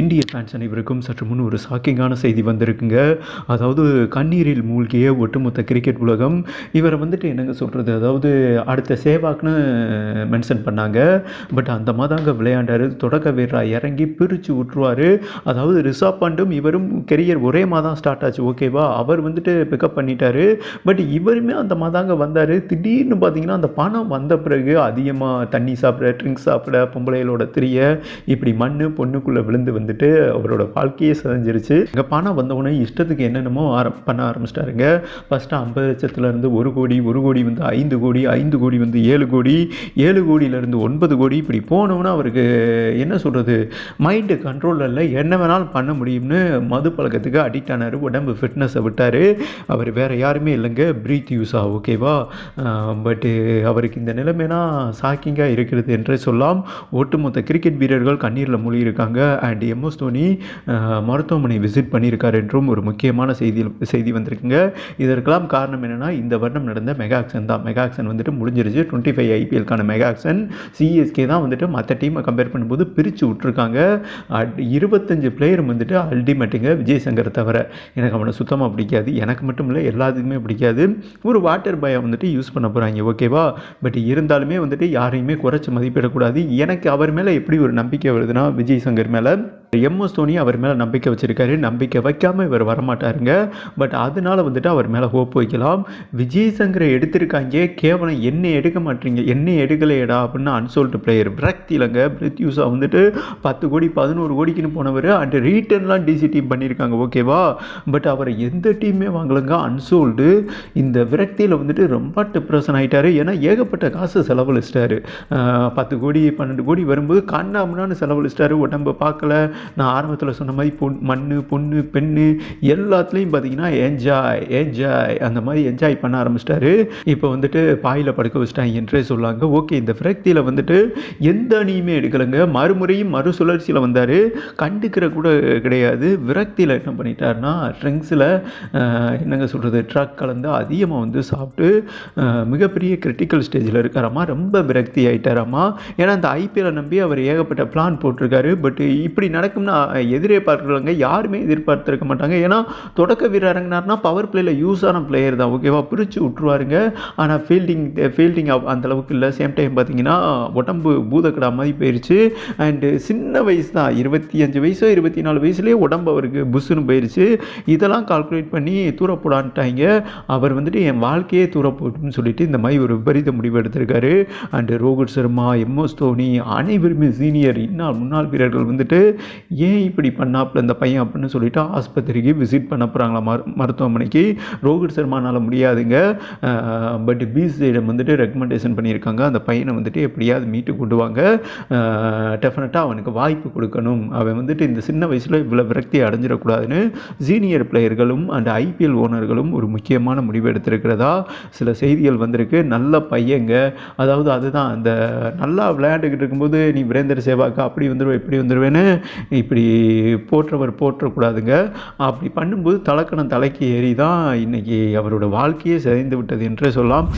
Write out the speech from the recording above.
இந்திய ஃபேன்ஸ் அனைவருக்கும் சற்று முன் ஒரு ஷாக்கிங்கான செய்தி வந்திருக்குங்க. அதாவது கண்ணீரில் மூழ்கிய ஒட்டுமொத்த கிரிக்கெட் உலகம் இவரை வந்துட்டு என்னங்க சொல்கிறது அதாவது அடுத்த சேவாக்னு மென்ஷன் பண்ணாங்க. பட் அந்த மாதாங்க விளையாண்டார். தொடக்க வீரராக இறங்கி பிரித்து விட்டுருவார். அதாவது ரிஷப் பண்டும் இவரும் கெரியர் ஒரே மாதம் ஸ்டார்ட் ஆச்சு ஓகேவா அவர் வந்துட்டு பிக்கப் பண்ணிட்டாரு. பட் இவருமே அந்த மாதாங்க வந்தார். திடீர்னு பார்த்தீங்கன்னா அந்த பணம் வந்த பிறகு அதிகமாக தண்ணி சாப்பிட ட்ரிங்க்ஸ் சாப்பிட பொம்பளைகளோட திரிய இப்படி மண் பொண்ணுக்குள்ளே விழுந்து வந்துட்டு அவரோட வாழ்க்கையே சிதைஞ்சிருச்சு. இங்கே பணம் வந்தவொடனே இஷ்டத்துக்கு என்னென்னமோ ஆரம் பண்ண ஆரம்பிச்சிட்டாருங்க. ஃபஸ்ட்டு ஐம்பது லட்சத்துலேருந்து ஒரு கோடி ஒரு கோடி வந்து ஐந்து கோடி ஐந்து கோடி வந்து ஏழு கோடி ஏழு கோடியிலேருந்து ஒன்பது கோடி இப்படி போனோம்னா அவருக்கு என்ன சொல்கிறது மைண்டு கண்ட்ரோலில் இல்லை என்ன வேணாலும் பண்ண முடியும்னு மது பழக்கத்துக்கு அடிக்ட் ஆனார். உடம்பு ஃபிட்னஸை விட்டார். அவர் வேறு யாருமே இல்லைங்க. பிரீத் யூஸா ஓகேவா பட்டு அவருக்கு இந்த நிலைமைனா ஷாக்கிங்காக இருக்கிறது என்றே சொல்லலாம். ஒட்டுமொத்த கிரிக்கெட் வீரர்கள் கண்ணீரில் மூழ்கியிருக்காங்க. அண்ட் எம்எஸ் தோனி மருத்துவமனை விசிட் பண்ணியிருக்கார் என்றும் ஒரு முக்கியமான செய்தியில் செய்தி வந்திருக்குங்க. இதற்கெல்லாம் காரணம் என்னென்னா இந்த வருடம் நடந்த மெகாக்சன் தான். மெகாக்சன் வந்துட்டு முடிஞ்சிருச்சு. Twenty five ஐபிஎல்கான mega auction C S K தான் வந்துட்டு மற்ற டீமை கம்பேர் பண்ணும்போது பிரித்து விட்ருக்காங்க அட் இருபத்தஞ்சு பிளேயர் வந்துட்டு அல்டிமேட்டுங்க விஜய் சங்கர் தவிர எனக்கு அவனை சுத்தமாக பிடிக்காது. எனக்கு மட்டும் இல்லை எல்லாத்துக்குமே பிடிக்காது. ஒரு வாட்டர் பாயை வந்துட்டு யூஸ் பண்ண போகிறாங்க ஓகேவா பட் இருந்தாலுமே வந்துட்டு யாரையுமே குறைச்சி மதிப்பிடக்கூடாது. எனக்கு அவர் மேலே எப்படி ஒரு நம்பிக்கை வருதுன்னா விஜய் சங்கர் மேலே? எம்எஸ் தோனி அவர் மேலே நம்பிக்கை வச்சிருக்காரு. நம்பிக்கை வைக்காமல் இவர் வரமாட்டாருங்க. பட் அதனால வந்துட்டு அவர் மேலே ஹோப் வைக்கலாம். விஜய் சங்கரை எடுத்திருக்காங்க. கேவலம் என்ன எடுக்க மாட்டீங்க. என்ன எடுக்கலையடா அப்படின்னு அன்சோல்டு பிளேயர் இல்லைங்க. பிரித்யூஷா வந்துட்டு பத்து கோடி பதினோரு கோடிக்குன்னு போனவர். அண்ட் ரீட்டர்ன்லாம் டிசி டீம் பண்ணியிருக்காங்க ஓகேவா பட் அவரை எந்த டீமே வாங்கலங்க? அன்சோல்டு இந்த விரக்தியில் வந்துட்டு ரொம்ப டிப்ரெஷன் ஆகிட்டாரு ஏன்னா ஏகப்பட்ட காசு செலவழிச்சிட்டாரு. பத்து கோடி பன்னெண்டு கோடி வரும்போது கண்ணாமனான்னு செலவழிச்சிட்டாரு. உடம்பு பார்க்கல. நான் ஆரம்பத்தில் சொன்ன மாதிரி பொன் மண் பொண்ணு பெண்ணு எல்லாத்துலேயும் பார்த்தீங்கன்னா என்ஜாய் என்ஜாய் அந்த மாதிரி என்ஜாய் பண்ண ஆரம்பிச்சிட்டாரு. இப்போ வந்துட்டு பாயில் படுக்க வச்சிட்டாங்க என்றே சொல்லாங்க. ஓகே இந்த விரக்தியில் வந்துட்டு எந்த அணியுமே எடுக்கலைங்க. மறுமுறையும் மறுசுழற்சியில் வந்தார். கண்டுக்கிற கூட கிடையாது. விரக்தியில் என்ன பண்ணிட்டாருன்னா ட்ரிங்க்ஸில் என்னங்க சொல்கிறது ட்ரக் கலந்து அதிகமாக வந்து சாப்பிட்டு மிகப்பெரிய கிரிட்டிக்கல் ஸ்டேஜில் இருக்காராமா. ரொம்ப விரக்தி ஆகிட்டாராமா ஏன்னா அந்த ஐபிஎல்லை நம்பி அவர் ஏகப்பட்ட பிளான் போட்டிருக்காரு. பட் இப்படி நடக்கும்னா எதிரே பார்க்குறவங்க யாருமே எதிர்பார்த்துருக்க மாட்டாங்க. ஏன்னா தொடக்க வீரர் இறங்கினார்னா பவர் பிளேயில் யூஸ் ஆன பிளேயர் தான். ஓகேவா பிரித்து விட்ருவாருங்க ஆனால் ஃபீல்டிங் ஃபீல்டிங் அந்த அளவுக்கு இல்லை. சேம் டைம் பார்த்தீங்கன்னா உடம்பு பூதக்கடா மாதிரி போயிடுச்சு அண்டு சின்ன வயசு தான். இருபத்தி அஞ்சு வயசோ இருபத்தி நாலு வயசுலேயே உடம்பு அவருக்கு புஷ்ஷுன்னு போயிடுச்சு இதெல்லாம் கால்குலேட் பண்ணி தூரப்படான்ட்டாங்க அவர் வந்துட்டு என் வாழ்க்கையே தூரப்போட்டுன்னு சொல்லிட்டு இந்த மாதிரி ஒரு விபரீத முடிவு எடுத்திருக்காரு. And Rohit Sharma M S Dhoni அனைவருமே சீனியர் இன்னால் முன்னாள் வீரர்கள் வந்துட்டு ஏன் இப்படி பண்ணாப்புல இந்த பையன் அப்படின்னு சொல்லிவிட்டு ஆஸ்பத்திரிக்கு விசிட் பண்ண போகிறாங்களா மரு மருத்துவமனைக்கு? ரோஹித் சர்மானால் முடியாதுங்க. பட் பிசிஐடம் வந்துட்டு ரெக்கமெண்டேஷன் பண்ணியிருக்காங்க. அந்த பையனை வந்துட்டு எப்படியாவது மீட்டு கொண்டு வாங்க. டெஃபினட்டாக அவனுக்கு வாய்ப்பு கொடுக்கணும். அவன் வந்துட்டு இந்த சின்ன வயசில் இவ்வளோ விரக்தி அடைஞ்சிடக்கூடாதுன்னு சீனியர் பிளேயர்களும் அண்ட் ஐபிஎல் ஓனர்களும் ஒரு முக்கியமான முடிவு எடுத்திருக்கிறதா? சில செய்திகள் வந்திருக்கு. நல்ல பையங்க. அதாவது அதுதான். அந்த நல்லா விளையாண்டுக்கிட்டு இருக்கும்போது நீ வீரேந்தர் சேவாக்கு அப்படி வந்துடுவேன் இப்படி வந்துடுவேன்னு இப்படி போற்றவர் போற்றக்கூடாதுங்க. அப்படி பண்ணும்போது தலக்கணம் தலைக்கு ஏறி தான் இன்னைக்கு அவரோட வாழ்க்கையே சிதைந்து விட்டது என்றே சொல்லலாம்.